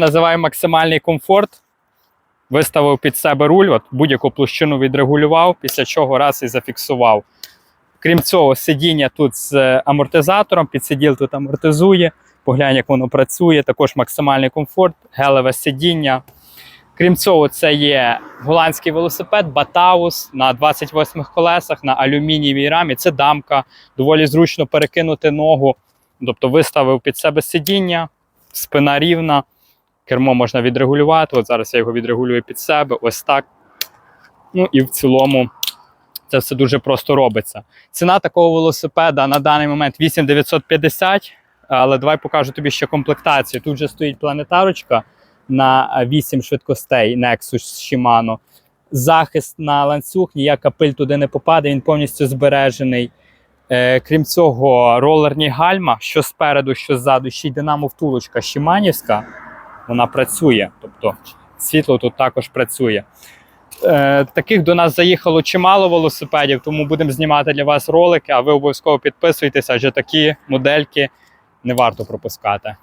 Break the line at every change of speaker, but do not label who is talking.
Називаю максимальний комфорт. Виставив під себе руль, от будь-яку площину відрегулював, після чого раз і зафіксував. Крім цього, сидіння тут з амортизатором, підсиділ тут амортизує. Поглянь, як воно працює. Також максимальний комфорт, гелеве сидіння. Крім цього, це є голландський велосипед Батаус на 28 колесах на алюмінієвій рамі. Це дамка. Доволі зручно перекинути ногу. Тобто виставив під себе сидіння, спина рівна, кермо можна відрегулювати. От зараз я його відрегулюю під себе, ось так. Ну і в цілому це все дуже просто робиться. Ціна такого велосипеда на даний момент 8950, але давай покажу тобі ще комплектацію. Тут вже стоїть планетарочка на 8 швидкостей Nexus Shimano. Захист на ланцюг, ніяка пиль туди не попаде, він повністю збережений. Е, крім цього, ролерні гальма, що спереду, що ззаду, ще й динамо втулочка Шиманівська, вона працює. Тобто світло тут також працює. Е, таких до нас заїхало чимало велосипедів, тому будемо знімати для вас ролики, а ви обов'язково підписуйтесь, адже такі модельки не варто пропускати.